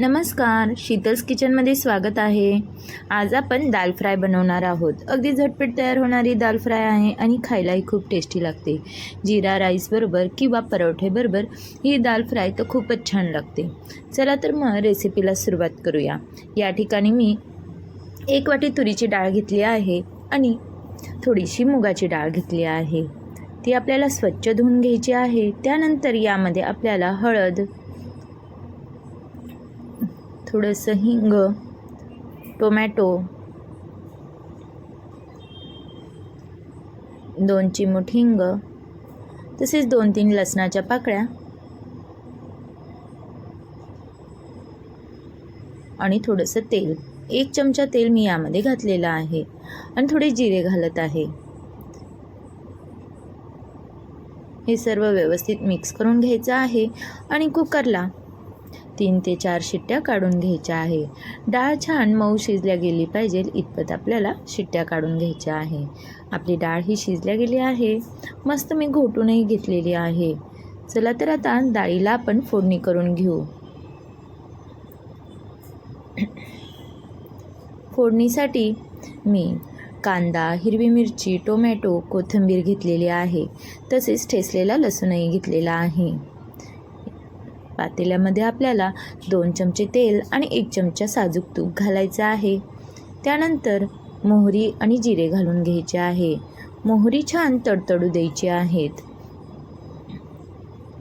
नमस्कार शीतल्स किचनमध्ये स्वागत आहे. आज आपण दाल फ्राय बनवणार आहोत. अगदी झटपट तयार होणारी दाल फ्राय आहे आणि खायलाही खूप टेस्टी लागते. जिरा राईसबरोबर किंवा परोठेबरोबर ही दाल फ्राय तर खूपच छान लागते. चला तर मग रेसिपीला सुरुवात करूया. या ठिकाणी मी एक वाटी तुरीची डाळ घेतली आहे आणि थोडीशी मुगाची डाळ घेतली आहे. ती आपल्याला स्वच्छ धुवून घ्यायची आहे. त्यानंतर यामध्ये आपल्याला हळद थोडंसं हिंग टोमॅटो दोन चिमूट हिंग तसेच दोन तीन लसणाच्या पाकळ्या आणि थोडंसं तेल. एक चमचा तेल मी यामध्ये घातलेलं आहे आणि थोडे जिरे घालत आहे. हे सर्व व्यवस्थित मिक्स करून घ्यायचं आहे आणि कुकरला तीन ते चार शिट्ट्या काढून घ्यायच्या आहे. डाळ छान मऊ शिजल्या गेली पाहिजे इतपत आपल्याला शिट्ट्या काढून घ्यायच्या आहे. आपली डाळ ही शिजल्या गेली आहे. मस्त मी घोटूनही घेतलेली आहे. चला तर आता डाळीला आपण फोडणी करून घेऊ. फोडणीसाठी मी कांदा हिरवी मिरची टोमॅटो कोथिंबीर घेतलेली आहे. तसेच ठेसलेला लसूणही घेतलेला आहे. पातेल्यामध्ये आपल्याला दोन चमचे तेल आणि एक चमचा साजूक तूप घालायचं आहे. त्यानंतर मोहरी आणि जिरे घालून घ्यायचे आहे. मोहरी छान तडतडू द्यायची आहेत.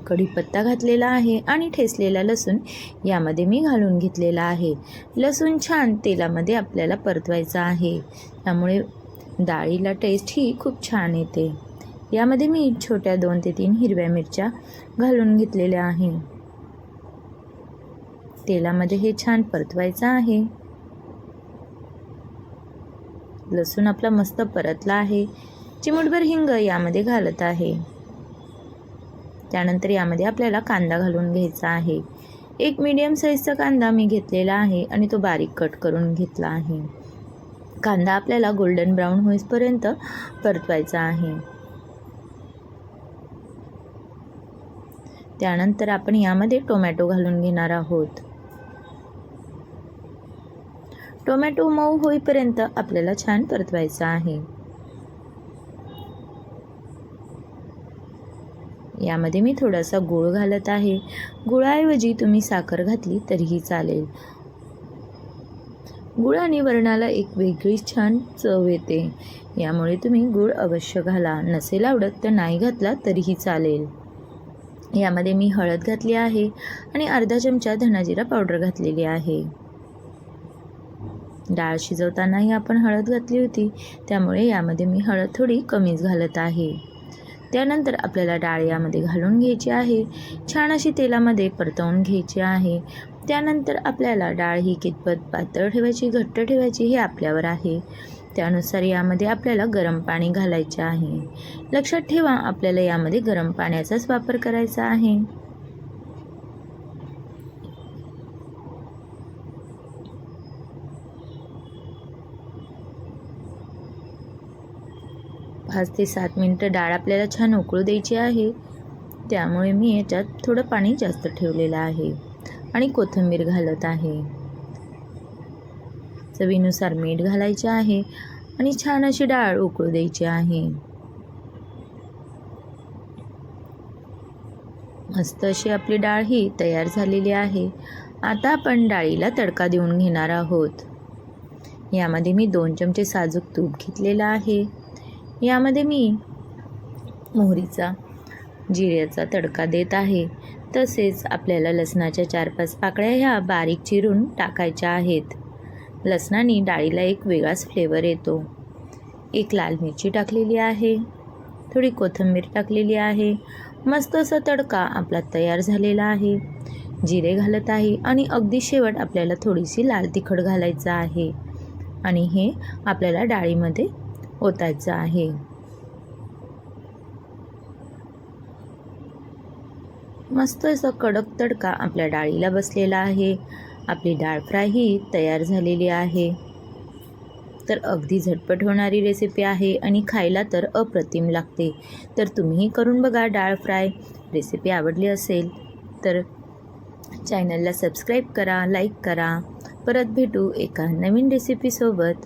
कढीपत्ता घातलेला आहे आणि ठेसलेला लसूण यामध्ये मी घालून घेतलेला आहे. लसूण छान तेलामध्ये आपल्याला परतवायचा आहे. त्यामुळे डाळीला टेस्ट ही खूप छान येते. यामध्ये मी छोट्या दोन ते तीन हिरव्या मिरच्या घालून घेतलेल्या आहे. तेलामध्ये हे छान परतवायचं आहे. लसूण आपला मस्त परतला आहे. चिमूटभर हिंग यामध्ये घालत आहे. त्यानंतर यामध्ये आपल्याला कांदा घालून घ्यायचा आहे. एक मीडियम साईजचा कांदा मी घेतलेला आहे आणि तो बारीक कट करून घेतला आहे. कांदा आपल्याला गोल्डन ब्राऊन होईपर्यंत परतवायचा आहे. त्यानंतर आपण यामध्ये टोमॅटो घालून घेणार आहोत. टोमॅटो मऊ होईपर्यंत आपल्याला छान परतवायचं आहे. यामध्ये मी थोडासा गूळ घालत आहे. गुळाऐवजी तुम्ही साखर घातली तरीही चालेल. गुळ आणि वरणाला एक वेगळी छान चव येते. यामुळे तुम्ही गूळ अवश्य घाला. नसेल आवडत तर नाही घातला तरीही चालेल. यामध्ये मी हळद घातली आहे आणि अर्धा चमचा धनाजिरा पावडर घातलेली आहे. डाळ शिजवतानाही आपण हळद घातली होती त्यामुळे यामध्ये मी हळद थोडी कमीच घालत आहे. त्यानंतर आपल्याला डाळ यामध्ये घालून घ्यायची आहे. छान अशी तेलामध्ये परतवून घ्यायची आहे. त्यानंतर आपल्याला डाळ ही कितपत पातळ ठेवायची घट्ट ठेवायची हे आपल्यावर आहे. त्यानुसार यामध्ये आपल्याला गरम पाणी घालायचे आहे. लक्षात ठेवा आपल्याला यामध्ये गरम पाण्याचाच वापर करायचा आहे. पाच ते सात मिनटं डाळ आपल्याला छान उकळू द्यायची आहे. त्यामुळे मी याच्यात थोडं पाणी जास्त ठेवलेलं आहे आणि कोथिंबीर घालत आहे. चवीनुसार मीठ घालायचे आहे आणि छान अशी डाळ उकळू द्यायची आहे. मस्त अशी आपली डाळ ही तयार झालेली आहे. आता आपण डाळीला तडका देऊन घेणार आहोत. यामध्ये मी दोन चमचे साजूक तूप घेतलेलं आहे. यामध्ये मी मोहरीचा जिऱ्याचा तडका देत आहे. तसेच आपल्याला लसणाच्या चार पाच पाकळ्या ह्या बारीक चिरून टाकायच्या आहेत. लसणाने डाळीला एक वेगळाच फ्लेवर येतो. एक लाल मिरची टाकलेली आहे. थोडी कोथिंबीर टाकलेली आहे. मस्त असा तडका आपला तयार झालेला आहे. जिरे घालत आहे आणि अगदी शेवट आपल्याला थोडीशी लाल तिखट घालायचं आहे. आणि हे आपल्याला डाळीमध्ये होतायचं आहे. मस्त असं कडक तडका आपल्या डाळीला बसलेला आहे. आपली डाळ फ्राय ही तयार झालेली आहे. तर अगदी झटपट होणारी रेसिपी आहे आणि खायला तर अप्रतिम लागते. तर तुम्हीही करून बघा डाळ फ्राय. रेसिपी आवडली असेल तर चॅनलला सबस्क्राईब करा लाईक करा. परत भेटू एका नवीन रेसिपीसोबत